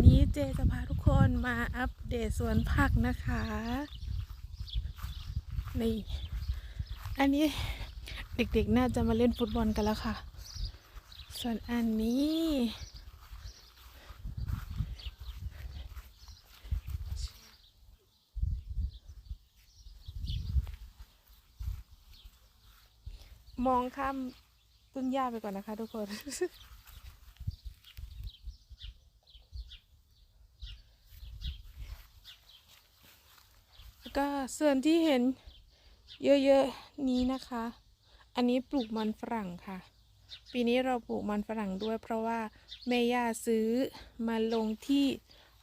วันนี้เจจะพาทุกคนมาอัปเดตสวนผักนะคะ นี่ อันนี้เด็กๆน่าจะมาเล่นฟุตบอลกันแล้วค่ะ ส่วนอันนี้ มองข้ามต้นหญ้าไปก่อนนะคะทุกคน แล้วก็ ส่วนที่เห็นเยอะๆนี้นะคะ อันนี้ปลูกมันฝรั่งค่ะ ปีนี้เราปลูกมันฝรั่งด้วย เพราะว่าแม่ย่าซื้อมาลงที่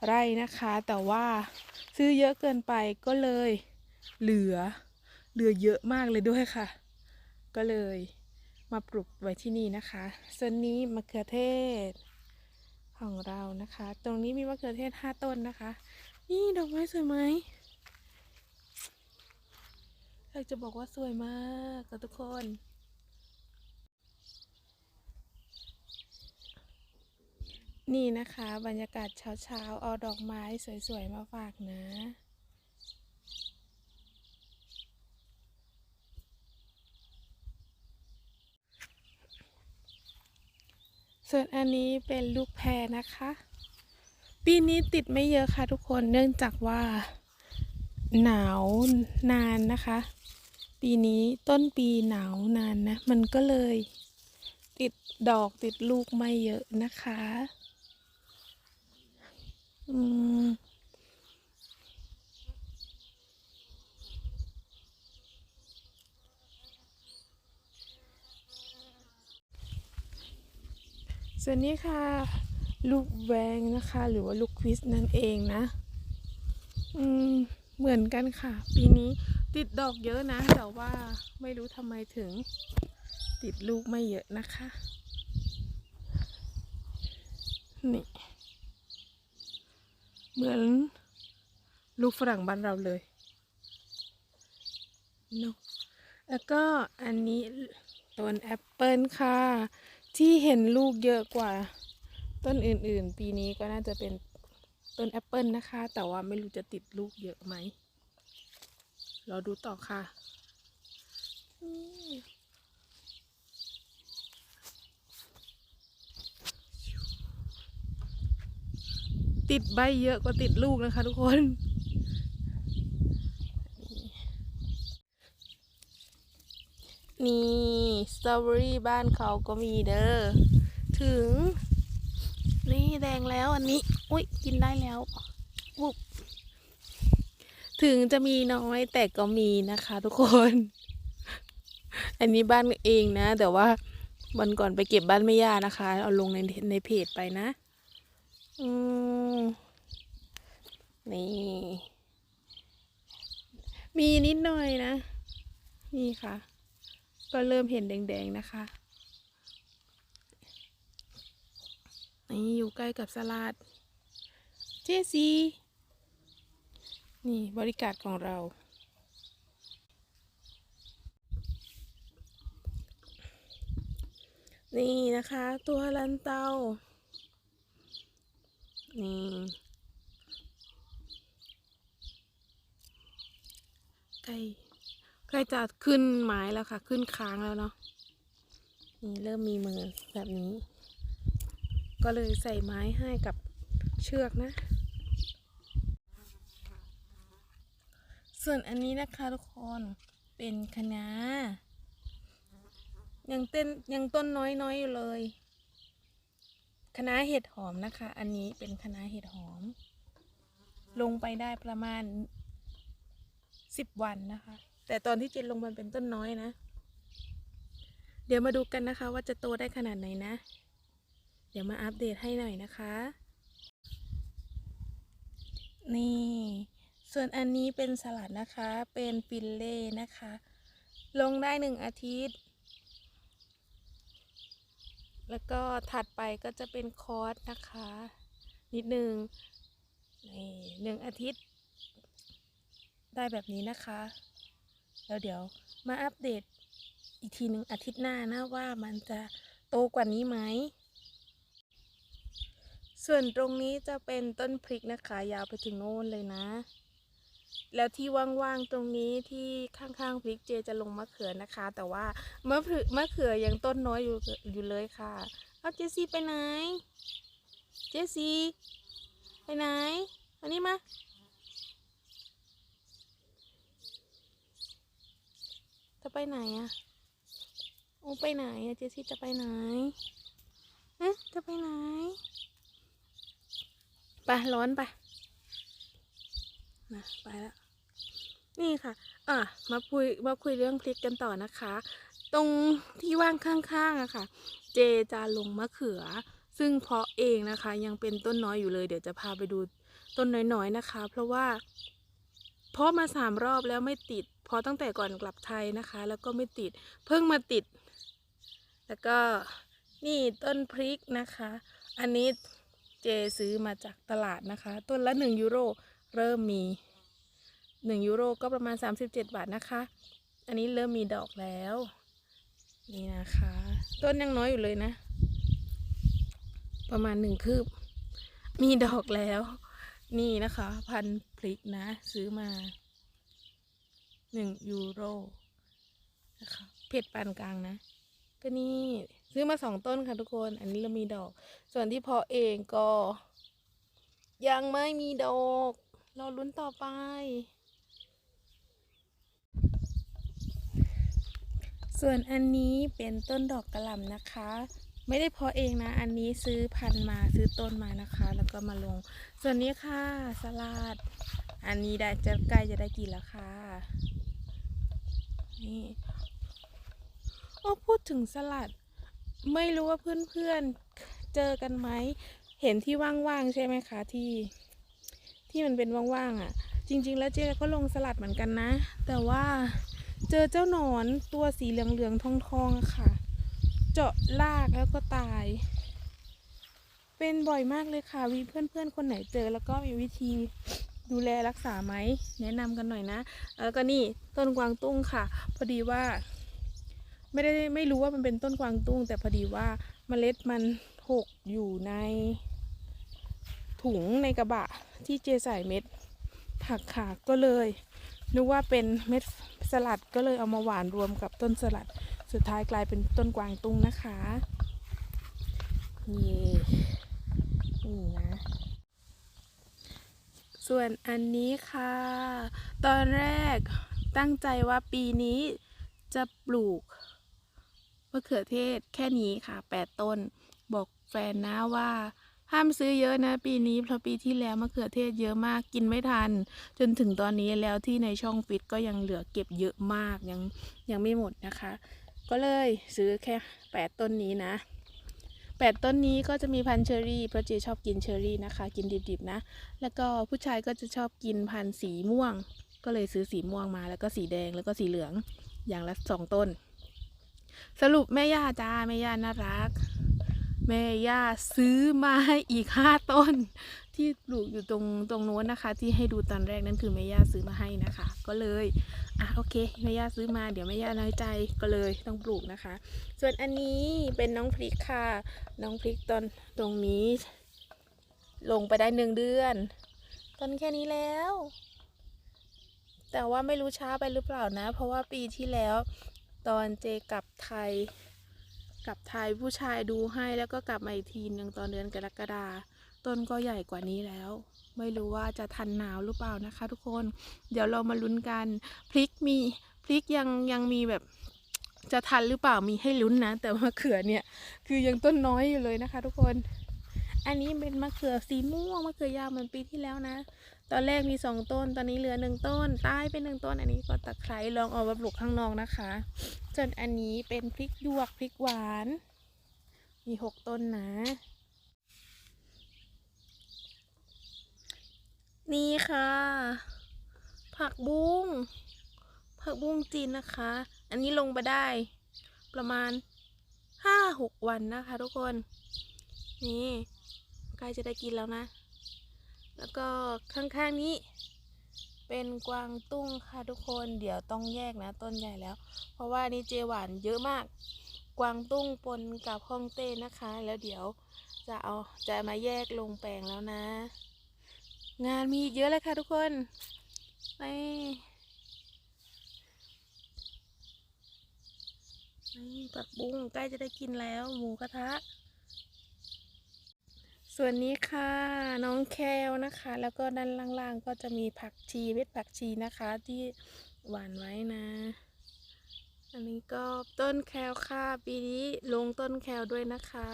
ไร่นะคะ แต่ว่าซื้อเยอะเกินไปก็เลยเหลือเหลือเยอะมากเลยด้วยค่ะ ก็เลยมาปลูกไว้ที่นี่นะคะ ส่วนนี้มะเขือเทศของเรานะคะ ตรงนี้มีมะเขือเทศห้าต้นนะคะ นี่ดอกไม้สวยไหม อยากจะบอกว่าสวยมากกับทุกคน นี่นะคะ บรรยากาศเช้าๆ เอาดอกไม้สวยๆ มาฝากนะส่วนอันนี้เป็นลูกแพรนะคะ ปีนี้ติดไม่เยอะค่ะทุกคนเนื่องจากว่า หนาวนานนะคะ ปีนี้ต้นปีหนาวนานนะ มันก็เลย ติดดอกติดลูกไม่เยอะนะคะ อืมส่วนนี้ค่ะ ลูกแวงนะคะ หรือว่าลูกควิสนั่นเองนะ อืม เหมือนกันค่ะ ปีนี้ ติดดอกเยอะนะ แต่ว่าไม่รู้ทำไมถึง ติดลูกไม่เยอะนะคะ นี่ เหมือนลูกฝรั่งบ้านเราเลยเนอะแล้วก็อันนี้ต้นแอปเปิลค่ะ ที่เห็นลูกเยอะกว่า ต้นอื่นๆ ปีนี้ก็น่าจะเป็นต้นแอปเปิลนะคะ แต่ว่าไม่รู้จะติดลูกเยอะไหม เราดูต่อค่ะติดใบเยอะกว่าติดลูกนะคะทุกคน นี่สตรอเบอรี่บ้านเขาก็มีเด้อ ถึง นี่แดงแล้วอันนี้ อุ้ยกินได้แล้ว ถึงจะมีน้อยแต่ก็มีนะคะ ทุกคน อันนี้บ้านเองนะ แต่ว่าวันก่อนไปเก็บบ้านไม่ย่านะคะ เอาลงในในเพจไปนะ อืมนี่ มีนิดหน่อยนะ นี่ค่ะ ก็เริ่มเห็นแดงๆนะคะ นี่อยู่ใกล้กับสลัด เจซี นี่บริการของเรา นี่นะคะ ตัวลันเตา นี่ใกล้ใกล้จะขึ้นไม้แล้วค่ะ ขึ้นค้างแล้วเนาะนี่เริ่มมีมือแบบนี้ ก็เลยใส่ไม้ให้กับเชือกนะ ส่วนอันนี้นะคะทุกคนเป็นคะน้ายังเต้นยังต้นน้อยๆอยู่เลยคะน้าเห็ดหอมนะคะ อันนี้เป็นคะน้าเห็ดหอม ลงไปได้ประมาณสิบวันนะคะ แต่ตอนที่เจนลงมันเป็นต้นน้อยนะ เดี๋ยวมาดูกันนะคะ ว่าจะโตได้ขนาดไหนนะ เดี๋ยวมาอัปเดตให้หน่อยนะคะ นี่ ส่วนอันนี้เป็นสลัดนะคะ เป็นฟิลเล่นะคะ ลงได้หนึ่งอาทิตย์ แล้วก็ถัดไปก็จะเป็นคอร์สนะคะ นิดนึงนี่หนึ่งอาทิตย์ ได้แบบนี้นะคะ แล้วเดี๋ยวมาอัปเดตอีกทีหนึ่งอาทิตย์หน้านะว่ามันจะโตกว่านี้ไหม ส่วนตรงนี้จะเป็นต้นพริกนะคะ ยาวไปถึงโน้นเลยนะ แล้วที่ว่างๆตรงนี้ที่ข้างๆพริกเจจะลงมะเขือนะคะ แต่ว่ามะเขือมะเขือยังต้นน้อยอยู่อยู่เลยค่ะเอาเจสซี่ไปไหน เจสซี่ไปไหนอันนี้มาจะไปไหนอะโอ้ไปไหนอะเจสซี่จะไปไหนเอ๊ะจะไปไหนไปร้อนไป นะไปแล้วนี่ค่ะ อะ มาคุย มาคุยเรื่องพริกกันต่อนะคะ ตรงที่ว่างข้างๆอะค่ะ เจจะลงมะเขือ ซึ่งเพาะเองนะคะ ยังเป็นต้นน้อยอยู่เลย เดี๋ยวจะพาไปดูต้นน้อยๆนะคะ เพราะว่าเพาะมาสามรอบแล้วไม่ติด เพราะตั้งแต่ก่อนกลับไทยนะคะ แล้วก็ไม่ติด เพิ่งมาติด แล้วก็นี่ต้นพริกนะคะ อันนี้เจซื้อมาจากตลาดนะคะ ต้นละหนึ่งยูโร เริ่มมีหนึ่งยูโรก็ประมาณ 37 บาทนะคะ อันนี้เริ่มมีดอกแล้ว นี่นะคะ ต้นยังน้อยอยู่เลยนะ ประมาณหนึ่งคืบ มีดอกแล้ว นี่นะคะ พันพริกนะ ซื้อมาหนึ่งยูโรนะคะเผ็ดปานกลางนะ ก็นี่ ซื้อมาสองต้นค่ะทุกคน อันนี้เรามีดอก ส่วนที่เพาะเองก็ ยังไม่มีดอก รอลุ้นต่อไป ส่วนอันนี้เป็นต้นดอกกระหล่ำนะคะ ไม่ได้เพาะเองนะ อันนี้ซื้อพันธุ์มาซื้อต้นมานะคะ แล้วก็มาลง ส่วนนี้ค่ะสลัด อันนี้ได้จะใกล้จะได้กินแล้วค่ะ นี่โอ้พูดถึงสลัด ไม่รู้ว่าเพื่อนๆเจอกันไหม เห็นที่ว่างๆใช่ไหมคะที่ ที่มันเป็นว่างๆอะ จริง ๆ แล้วเจ๊ก็ลงสลัดเหมือนกันนะ แต่ว่าเจอเจ้าหนอนตัวสีเหลืองๆทองๆค่ะ เจาะลากแล้วก็ตาย เป็นบ่อยมากเลยค่ะวิเพื่อนๆคนไหนเจอแล้วก็มีวิธีดูแลรักษาไหมแนะนำกันหน่อยนะ แล้วก็นี่ต้นกวางตุ้งค่ะ พอดีว่า ไม่ได้ไม่รู้ว่ามันเป็นต้นกวางตุ้ง แต่พอดีว่าเมล็ดมันหกอยู่ใน ถุงในกระบะที่เจใส่เม็ดผักค่ะก็เลยนึกว่าเป็นเม็ดสลัดก็เลยเอามาหวานรวมกับต้นสลัด สุดท้ายกลายเป็นต้นกวางตุ้งนะคะนี่นี่นะส่วนอันนี้ค่ะ ตอนแรกตั้งใจว่าปีนี้จะปลูกมะเขือเทศแค่นี้ค่ะแปดต้น บอกแฟนนะว่า ห้ามซื้อเยอะนะ ปีนี้เพราะปีที่แล้วมะเขือเทศเยอะมากกินไม่ทัน จนถึงตอนนี้แล้วที่ในช่องฟิตก็ยังเหลือเก็บเยอะมากยังยังไม่หมดนะคะ ก็เลยซื้อแค่แปดต้นนี้นะแปดต้นนี้ก็จะมีพันเชอรี่เพราะเจชอบกินเชอรี่นะคะ กินดิบๆนะ แล้วก็ผู้ชายก็จะชอบกินพันสีม่วง ก็เลยซื้อสีม่วงมา แล้วก็สีแดงแล้วก็สีเหลืองอย่างละสองต้น สรุปแม่ย่าจ้าแม่ย่าน่ารัก แม่ย่าซื้อมาให้อีกห้าต้น ที่ปลูกอยู่ตรงตรงโน้นนะคะ ที่ให้ดูตอนแรกนั่นคือแม่ย่าซื้อมาให้นะคะ ก็เลยอะโอเคแม่ย่าซื้อมาเดี๋ยวแม่ย่าน้อยใจก็เลยต้องปลูกนะคะ ส่วนอันนี้เป็นน้องพริกค่ะ น้องพริกตอนตรงนี้ ลงไปได้หนึ่งเดือนต้นแค่นี้แล้ว แต่ว่าไม่รู้ช้าไปหรือเปล่านะ เพราะว่าปีที่แล้ว ตอนเจกลับไทย กลับไทยผู้ชายดูให้แล้วก็กลับมาอีกทีหนึ่งตอนเดือนกรกฎาต้นก็ใหญ่กว่านี้แล้ว ไม่รู้ว่าจะทันหนาวหรือเปล่านะคะ ทุกคน เดี๋ยวเรามาลุ้นกัน พริกมีพริกยังยังมีแบบจะทันหรือเปล่ามีให้ลุ้นนะ แต่มะเขือเนี่ย คือยังต้นน้อยอยู่เลยนะคะ ทุกคน อันนี้เป็นมะเขือสีม่วงมะเขือยาวเหมือนปีที่แล้วนะ ตอนแรกมีสองต้น ตอนนี้เหลือหนึ่งต้น ตายไปหนึ่งต้น อันนี้ก็ตะไคร้ลองเอามาปลูกข้างนอกนะคะส่วนอันนี้เป็นพริกหยวกพริกหวาน มีหกต้นนะ นี่ค่ะ ผักบุ้ง ผักบุ้งจีนนะคะ อันนี้ลงไปได้ ประมาณห้าหกวันนะคะทุกคน นี่ใกล้จะได้กินแล้วนะ แล้วก็ข้างๆนี้ เป็นกวางตุ้งค่ะทุกคนเดี๋ยวต้องแยกนะต้นใหญ่แล้ว เพราะว่านี่เจหวานเยอะมาก กวางตุ้งปนกับฮ่องเต้นะคะ แล้วเดี๋ยวจะเอาจะมาแยกลงแปลงแล้วนะ งานมีเยอะเลยค่ะทุกคนนี่นี่ผักบุ้งใกล้จะได้กินแล้ว หมูกระทะ ส่วนนี้ค่ะน้องแคลนะคะ แล้วก็ด้านล่างๆก็จะมีผักชีเม็ดผักชีนะคะ ที่หวานไว้นะ อันนี้ก็ต้นแคลค่ะปีนี้ลงต้นแคลด้วยนะคะ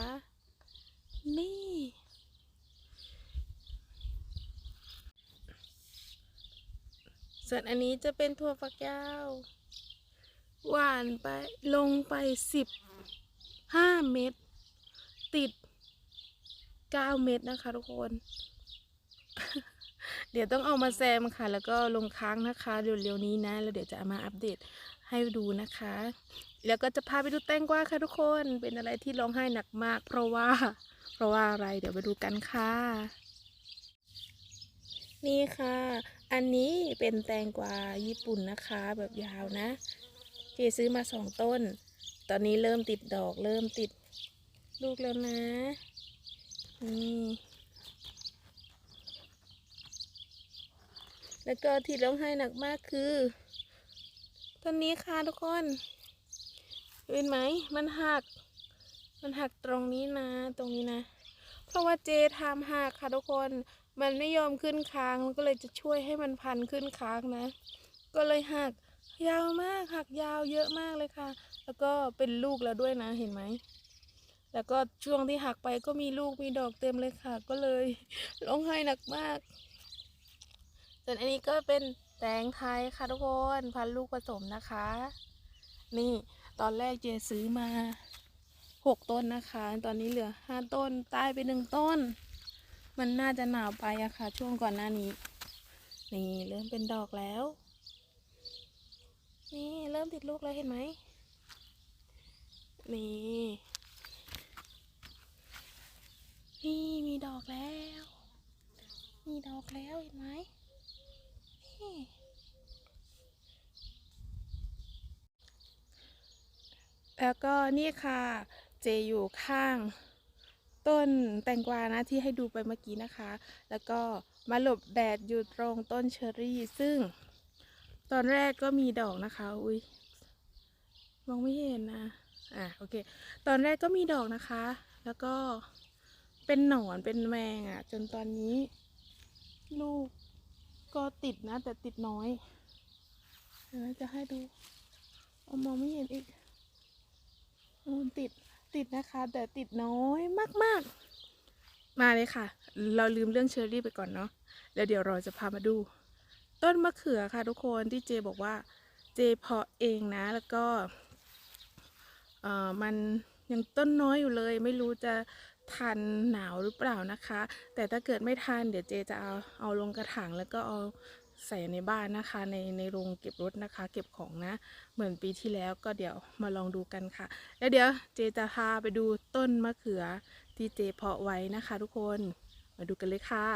นี่ส่วนอันนี้จะเป็นถั่วฝักยาว หวานไปลงไปสิบห้าเม็ดติด ก้าเม็ดนะคะ ทุกคน เดี๋ยวต้องเอามาแซมค่ะ แล้วก็ลงค้างนะคะเร็วๆนี้นะ แล้วเดี๋ยวจะเอามาอัปเดตให้ดูนะคะ แล้วก็จะพาไปดูแตงกวาค่ะทุกคน เป็นอะไรที่ร้องไห้หนักมาก เพราะว่า เพราะว่าอะไร เดี๋ยวไปดูกันค่ะ นี่ค่ะ อันนี้เป็นแตงกวาญี่ปุ่นนะคะ แบบยาวนะ เจซื้อมาสองต้น ตอนนี้เริ่มติดดอก เริ่มติดลูกแล้วนะ นี่แล้วก็ที่ร้องไห้หนักมากคือต้นนี้ค่ะทุกคนเห็นไหมมันหัก มันหักตรงนี้นะ ตรงนี้นะ เพราะว่าเจทำหักค่ะทุกคน มันไม่ยอมขึ้นค้างก็เลยจะช่วยให้มันพันขึ้นค้างนะ ก็เลยหักยาวมากหักยาวเยอะมากเลยค่ะ แล้วก็เป็นลูกแล้วด้วยนะเห็นไหม แล้วก็ช่วงที่หักไปก็มีลูกมีดอกเต็มเลยค่ะ ก็เลยร้องไห้หนักมาก ส่วนอันนี้ก็เป็นแตงไทยค่ะทุกคนพันลูกผสมนะคะ นี่ตอนแรกเจซื้อมาหกต้นนะคะ ตอนนี้เหลือห้าต้นตายไปหนึ่งต้น มันน่าจะหนาวไปอะค่ะ ช่วงก่อนหน้านี้ นี่เริ่มเป็นดอกแล้ว นี่เริ่มติดลูกแล้วเห็นไหมนี่ นี่มี ดอกแล้ว มีดอกแล้วเห็นไหมนี่แล้วก็นี่ค่ะ เจอยู่ข้าง ต้นแตงกวานะที่ให้ดูไปเมื่อกี้นะคะ แล้วก็มาหลบแดดอยู่ตรงต้นเชอรี่ ซึ่ง ตอนแรกก็มีดอกนะคะ อุ้ยมองไม่เห็นนะ อะโอเค ตอนแรกก็มีดอกนะคะ แล้วก็ เป็นหนอนเป็นแมงอะ่ะ จนตอนนี้ ลูกก็ติดนะ แต่ติดน้อยเดี๋ยวจะให้ดูเอามองไม่เห็นอีกมันติดติดนะคะ แต่ติดน้อยมาก ๆ มาเลยค่ะ เราลืมเรื่องเชอร์รี่ไปก่อนเนาะแล้วเดี๋ยวเราจะพามาดู ต้นมะเขือค่ะทุกคนที่เจบอกว่าเจเพาะเองนะแล้วก็เอ่อมันยังต้นน้อยอยู่เลย ไม่รู้จะ ทันหนาวหรือเปล่านะคะ แต่ถ้าเกิดไม่ทันเดี๋ยวเจจะเอาเอาลงกระถางแล้วก็เอาใส่ในบ้านนะคะในในโรงเก็บรถนะคะ เก็บของนะ เหมือนปีที่แล้วก็เดี๋ยวมาลองดูกันค่ะ แล้วเดี๋ยวเจจะพาไปดูต้นมะเขือที่เจเพาะไว้นะคะ ทุกคนมาดูกันเลยค่ะ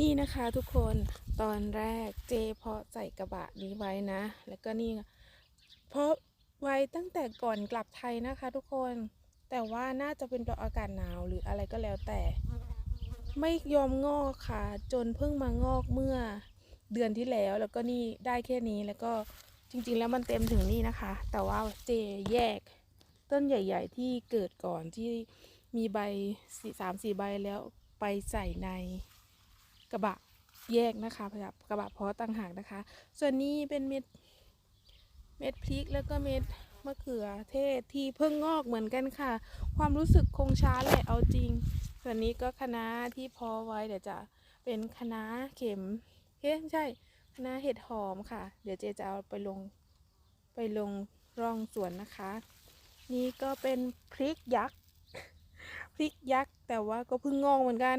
นี่นะคะทุกคนตอนแรกเจเพาะใส่กระบะนี้ไว้นะ แล้วก็นี่เพราะไว้ตั้งแต่ก่อนกลับไทยนะคะ ทุกคน แต่ว่าน่าจะเป็นเพราะอากาศหนาวหรืออะไรก็แล้วแต่ ไม่ยอมงอกค่ะ จนเพิ่งมางอกเมื่อเดือนที่แล้วแล้วก็นี่ได้แค่นี้แล้วก็จริงๆ แล้วมันเต็มถึงนี่นะคะ แต่ว่าเจแยก ต้นใหญ่ ๆ ที่เกิดก่อนที่มีใบสี่สามสี่ใบแล้วไปใส่ในกระบะแยกนะคะกระบะเพาะต่างหากนะคะ ส่วนนี้เป็นเม็ดเม็ดพริกแล้วก็เม็ด มะเขือเทศที่เพิ่งงอกเหมือนกันค่ะ ความรู้สึกคงช้าแหละเอาจริง ส่วนนี้ก็คะน้าที่พอไว้เดี๋ยวจะเป็นคะน้าเข็มเฮ้ยไม่ใช่คะน้าเห็ดหอมค่ะ เดี๋ยวเจจะเอาไปลงไปลงร่องสวนนะคะ นี่ก็เป็นพริกยักษ์พริกยักษ์แต่ว่าก็เพิ่งงอกเหมือนกัน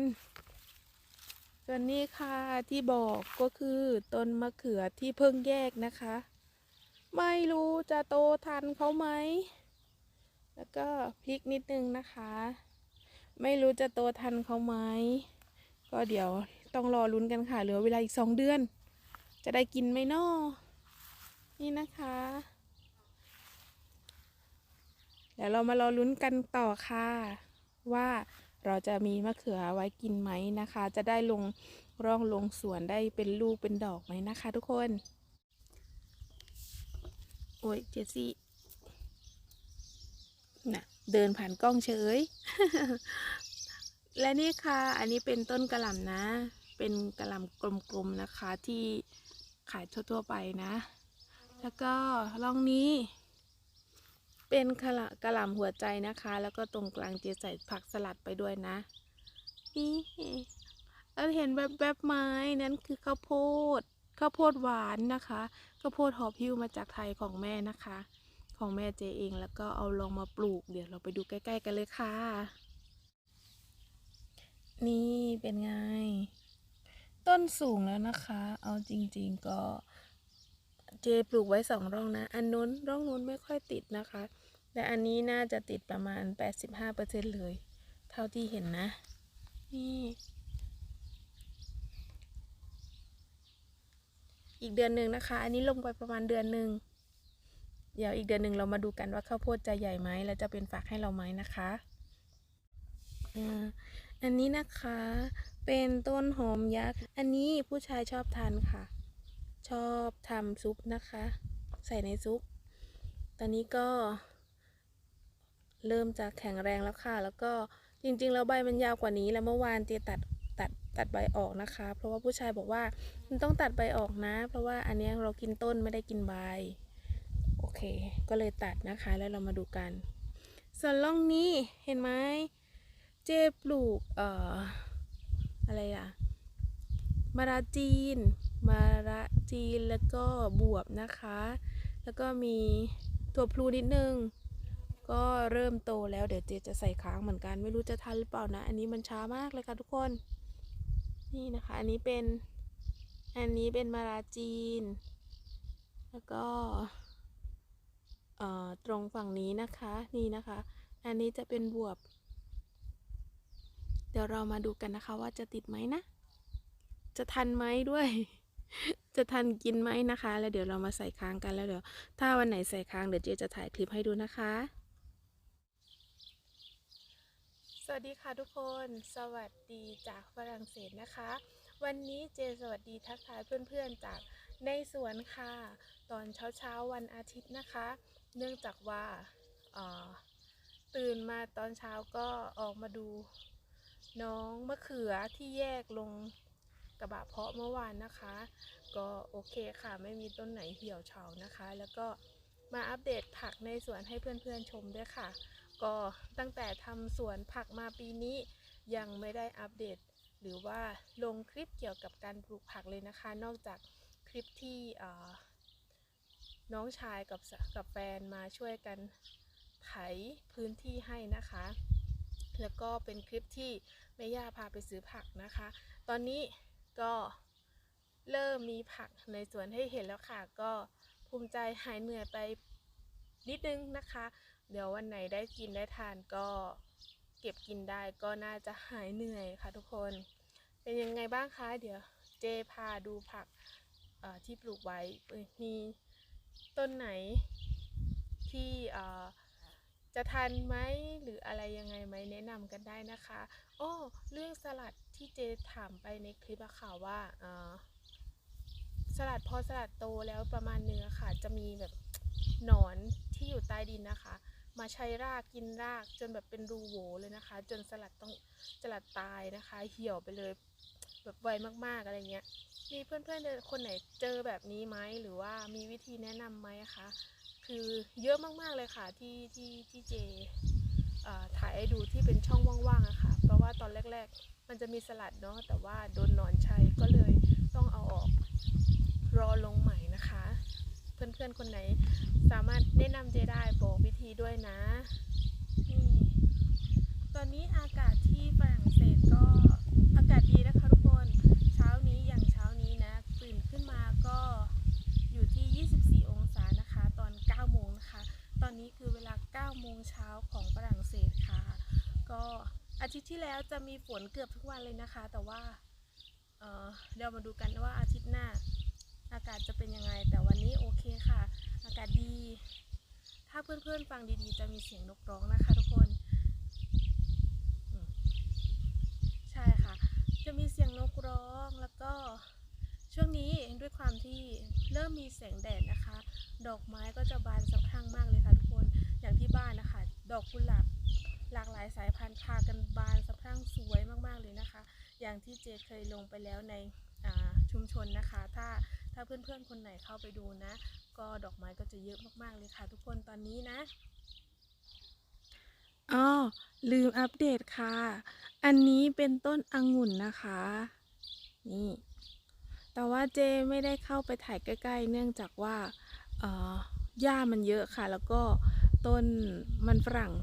ส่วนนี้ค่ะที่บอกก็คือต้นมะเขือที่เพิ่งแยกนะคะ ไม่รู้จะโตทันเขาไหม แล้วก็พริกนิดนึงนะคะ ไม่รู้จะโตทันเขาไหม ก็เดี๋ยวต้องรอลุ้นกันค่ะ เหลือเวลาอีกสองเดือน จะได้กินไหมนอนี่นะคะแล้วเรามารอลุ้นกันต่อค่ะ ว่าเราจะมีมะเขือไว้กินไหมนะคะ จะได้ลงร่องลงสวนได้เป็นลูกเป็นดอกไหมนะคะ ทุกคน โอ้ยเจสซี่น่ะเดินผ่านกล้องเฉย และนี่ค่ะ อันนี้เป็นต้นกระหล่ำนะ เป็นกระหล่ำกลมๆนะคะที่ขายทั่วๆไปนะ แล้วก็ร่องนี้ เป็นกระหล่ำกระหล่ำหัวใจนะคะ แล้วก็ตรงกลางเจใส่ผักสลัดไปด้วยนะ นี่แล้วเห็นแบบแบบๆไม้นั้นคือข้าวโพด ข้าวโพดหวานนะคะข้าวโพดหอบหิ้วมาจากไทยของแม่นะคะ ของแม่เจเองแล้วก็เอาลองมาปลูกเดี๋ยวเราไปดูใกล้ ๆ กันเลยค่ะ นี่เป็นไง ต้นสูงแล้วนะคะ เอาจริง ๆ ก็เจปลูกไว้สองร่องนะ อันนู้นร่องนู้นไม่ค่อยติดนะคะ แต่อันนี้น่าจะติดประมาณ 85%เลย เท่าที่เห็นนะ นี่ อีกเดือนหนึ่งนะคะ อันนี้ลงไปประมาณเดือนหนึ่งเดี๋ยวอีกเดือนหนึ่งเรามาดูกันว่าข้าวโพดจะใหญ่ไหมแล้วจะเป็นฝักให้เราไหมนะคะอ่าอันนี้นะคะเป็นต้นหอมยักษ์ อันนี้ผู้ชายชอบทานค่ะ ชอบทำซุปนะคะ ใส่ในซุป ตอนนี้ก็เริ่มจะแข็งแรงแล้วค่ะ แล้วก็จริงๆ แล้วใบมันยาวกว่านี้ แล้วเมื่อวานเจตัดตัดตัดใบออกนะคะ เพราะว่าผู้ชายบอกว่า มันต้องตัดใบออกนะ เพราะว่าอันนี้เรากินต้นไม่ได้กินใบ โอเค ก็เลยตัดนะคะ แล้วเรามาดูกัน ส่วนร่องนี้เห็นไหม เจปลูก เอ่อ อะไรอะมะระจีนมะระจีน แล้วก็บวบนะคะ แล้วก็มีถั่วพลูนิดนึง ก็เริ่มโตแล้วเดี๋ยวเจจะใส่ค้างเหมือนกัน ไม่รู้จะทันหรือเปล่านะ อันนี้มันช้ามากเลยค่ะทุกคน นี่นะคะ อันนี้เป็น อันนี้เป็นมะระจีน แล้วก็ตรงฝั่งนี้นะคะนี่นะคะ อันนี้จะเป็นบวบ เดี๋ยวเรามาดูกันนะคะว่าจะติดไหมนะ จะทันไหมด้วย จะทันกินไหมนะคะ แล้วเดี๋ยวเรามาใส่ค้างกันแล้วเดี๋ยว ถ้าวันไหนใส่ค้างเดี๋ยวเจจะถ่ายคลิปให้ดูนะคะ สวัสดีค่ะทุกคน สวัสดีจากฝรั่งเศสนะคะ วันนี้เจสวัสดีทักทายเพื่อนๆจากในสวนค่ะ ตอนเช้าๆวันอาทิตย์นะคะ เนื่องจากว่าตื่นมาตอนเช้าก็ออกมาดู น้องมะเขือที่แยกลงกระบะเพาะเมื่อวานนะคะ ก็โอเคค่ะไม่มีต้นไหนเหี่ยวเฉานะคะ แล้วก็มาอัปเดตผักในสวนให้เพื่อนๆชมด้วยค่ะ ก็ตั้งแต่ทำสวนผักมาปีนี้ยังไม่ได้อัปเดต หรือว่าลงคลิปเกี่ยวกับการปลูกผักเลยนะคะ นอกจากคลิปที่น้องชายกับกับแฟนมาช่วยกันไถพื้นที่ให้นะคะ แล้วก็เป็นคลิปที่แม่ย่าพาไปซื้อผักนะคะ ตอนนี้ก็เริ่มมีผักในสวนให้เห็นแล้วค่ะ ก็ภูมิใจหายเหนื่อยไปนิดนึงนะคะ เดี๋ยววันไหนได้กินได้ทานก็เก็บกินได้ก็น่าจะหายเหนื่อยค่ะทุกคน เป็นยังไงบ้างคะเดี๋ยวเจพาดูผักที่ปลูกไว้มีต้นไหนที่จะทันไหมหรืออะไรยังไงไหมแนะนำกันได้นะคะอ้อเรื่องสลัดที่เจถามไปในคลิปอะค่ะว่าสลัดพอสลัดโตแล้วประมาณนึงอะค่ะ จะมีแบบหนอนที่อยู่ใต้ดินนะคะ มาใช้รากกินรากจนแบบเป็นรูโหวเลยนะคะ จนสลัดต้องสลัดตายนะคะ เหี่ยวไปเลย แบบไวมากๆอะไรเงี้ย มีเพื่อนๆคนไหนเจอแบบนี้ไหมหรือว่ามีวิธีแนะนำไหมคะ คือเยอะมากๆเลยค่ะที่ที่ที่เจอถ่ายให้ดูที่เป็นช่องว่างๆอะค่ะ เพราะว่าตอนแรก ๆ มันจะมีสลัดเนาะแต่ว่าโดนหนอนชัยก็เลยต้องเอาออกรอลงใหม่นะคะ เพื่อนๆคนไหนสามารถแนะนำเจได้บอกวิธีด้วยนะนี่ตอนนี้อากาศที่ฝรั่งเศสก็อากาศดีนะคะทุกคน เช้านี้อย่างเช้านี้นะ ตื่นขึ้นมาก็อยู่ที่ 24 องศานะคะ ตอน 9 โมงนะคะ ตอนนี้คือเวลา 9 โมงเช้าของฝรั่งเศสค่ะ ก็อาทิตย์ที่ แล้วจะมีฝนเกือบทุกวันเลยนะคะ แต่ว่าเอ่อเดี๋ยวมาดูกันว่าอาทิตย์หน้าอากาศจะเป็นยังไง แต่วันนี้โอเคค่ะ อากาศดี ถ้าเพื่อนๆฟังดีๆ จะมีเสียงนกร้องนะคะทุกคน ใช่ค่ะ จะมีเสียงนกร้องแล้วก็ช่วงนี้ด้วยความที่เริ่มมีแสงแดดนะคะ ดอกไม้ก็จะบานสะพรั่งมากเลยค่ะทุกคน อย่างที่บ้านนะคะ ดอกกุหลาบ หลากหลายสายพันธุ์พากันบานสะพรั่งสวยมากๆเลยนะคะ อย่างที่เจเคยลงไปแล้วในชุมชนนะคะ ถ้าถ้าเพื่อนๆคนไหนเข้าไปดูนะ ก็ดอกไม้ก็จะเยอะมากๆเลยค่ะ ทุกคนตอนนี้นะอ๋อลืมอัปเดตค่ะ อันนี้เป็นต้นองุ่นนะคะ นี่ แต่ว่าเจไม่ได้เข้าไปถ่ายใกล้ ๆ เนื่องจากว่าหญ้ามันเยอะค่ะ แล้วก็ต้นมันฝรั่ง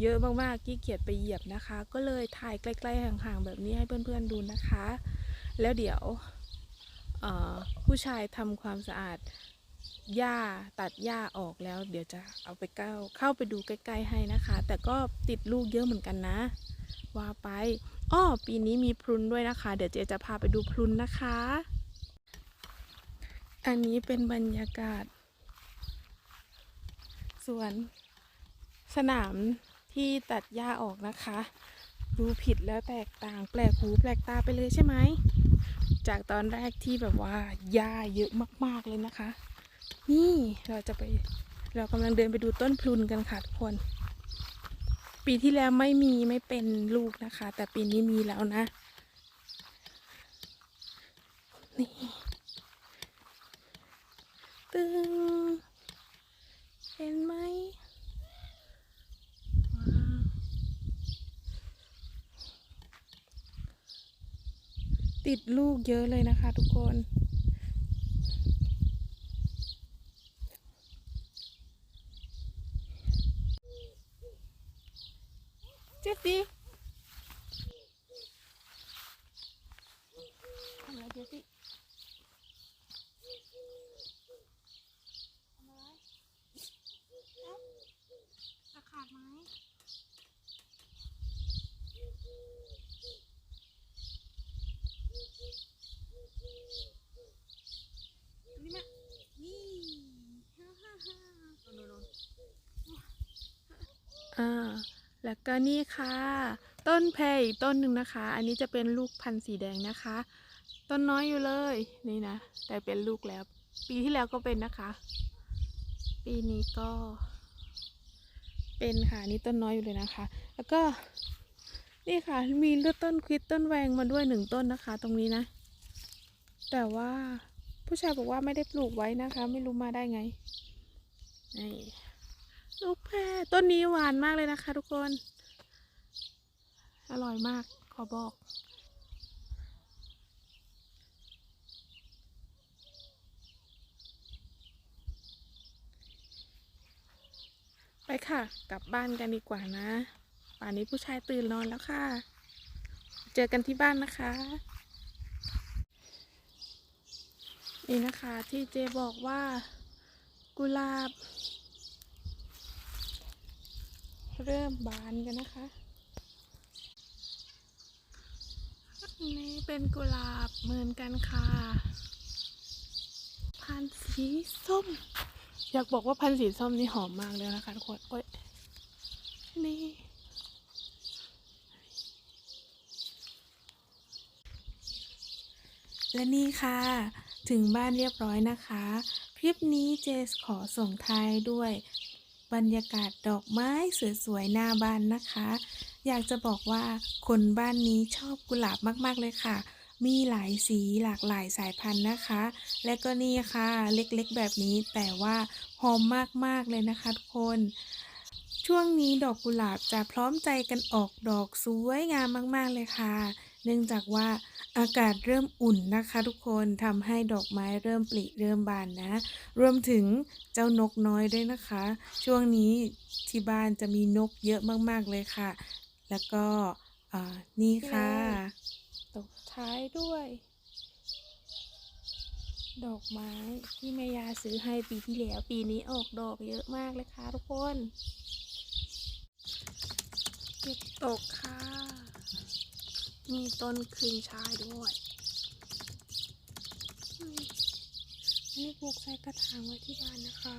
เยอะมากๆขี้เกียจไปเหยียบนะคะ ก็เลยถ่ายใกล้ๆห่างๆแบบนี้ให้เพื่อนๆดูนะคะ แล้วเดี๋ยวผู้ชายทำความสะอาดหญ้าตัดหญ้าออกแล้ว เดี๋ยวจะเอาไปเข้าเข้าไปดูใกล้ ๆ ให้นะคะ แต่ก็ติดลูกเยอะเหมือนกันนะ ว่าไปอ้อปีนี้มีพรุนด้วยนะคะ เดี๋ยวเจจะพาไปดูพรุนนะคะ อันนี้เป็นบรรยากาศสวนสนาม ที่ตัดหญ้าออกนะคะ ดูผิดแล้วแตกต่างแปลกหูแปลกตาไปเลยใช่ไหม จากตอนแรกที่แบบว่าหญ้าเยอะมากๆเลยนะคะ นี่เราจะไปเรากำลังเดินไปดูต้นพลุนกันค่ะทุกคน ปีที่แล้วไม่มีไม่เป็นลูกนะคะ แต่ปีนี้มีแล้วนะ นี่ตึงเห็นไหมว้าว ติดลูกเยอะเลยนะคะทุกคน เจ็บดีทำอะไรเจ็บดิทำอะไรเอ้าจะขาดไหมนี่มานี่ฮ่าฮ่าฮ่าโน่นโน่นอ่า แล้วก็ นี่ค่ะ ต้นแพรอีกต้นหนึ่งนะคะ อันนี้จะเป็นลูกพันธุ์สีแดงนะคะ ต้นน้อยอยู่เลยนี่นะ แต่เป็นลูกแล้ว ปีที่แล้วก็เป็นนะคะ ปีนี้ก็ เป็นค่ะนี่ต้นน้อยอยู่เลยนะคะ แล้วก็ นี่ค่ะมีเลือดต้นควิดต้นแวงมาด้วยหนึ่งต้นนะคะ ตรงนี้นะ แต่ว่าผู้ชายบอกว่าไม่ได้ปลูกไว้นะคะ ไม่รู้มาได้ไงนี่ลูกแพรต้นนี้หวานมากเลยนะคะทุกคน อร่อยมากขอบอก ไปค่ะ กลับบ้านกันดีกว่านะ ป่านนี้ผู้ชายตื่นนอนแล้วค่ะ เจอกันที่บ้านนะคะ นี่นะคะที่เจบอกว่ากุหลาบ เริ่มบานกันนะคะ นี่เป็นกุหลาบเหมือนกันค่ะ พันธุ์สีส้ม อยากบอกว่าพันธุ์สีส้มนี่หอมมากเลยนะคะทุกคนโอ้ยนี่ และนี่ค่ะ ถึงบ้านเรียบร้อยนะคะ คลิปนี้เจสขอส่งท้ายด้วยบรรยากาศดอกไม้สวยๆหน้าบ้านนะคะ อยากจะบอกว่าคนบ้านนี้ชอบกุหลาบมาก ๆ เลยค่ะ มีหลายสีหลากหลายสายพันธุ์นะคะ และก็นี่ค่ะเล็กๆ แบบนี้แต่ว่าหอมมาก ๆ เลยนะคะทุกคน ช่วงนี้ดอกกุหลาบจะพร้อมใจกันออกดอกสวยงามมาก ๆ เลยค่ะ เนื่องจากว่าอากาศเริ่มอุ่นนะคะ ทุกคนทำให้ดอกไม้เริ่มปลิเริ่มบานนะ รวมถึงเจ้านกน้อยด้วยนะคะ ช่วงนี้ที่บ้านจะมีนกเยอะมากๆเลยค่ะ แล้วก็นี่ค่ะ ตกท้ายด้วย ดอกไม้ที่แม่ยาซื้อให้ปีที่แล้ว ปีนี้ออกดอกเยอะมากเลยค่ะทุกคนเก็บตกค่ะ มีต้นคืนชายด้วยนี่ปลูกใส่กระถางไว้ที่บ้านนะคะ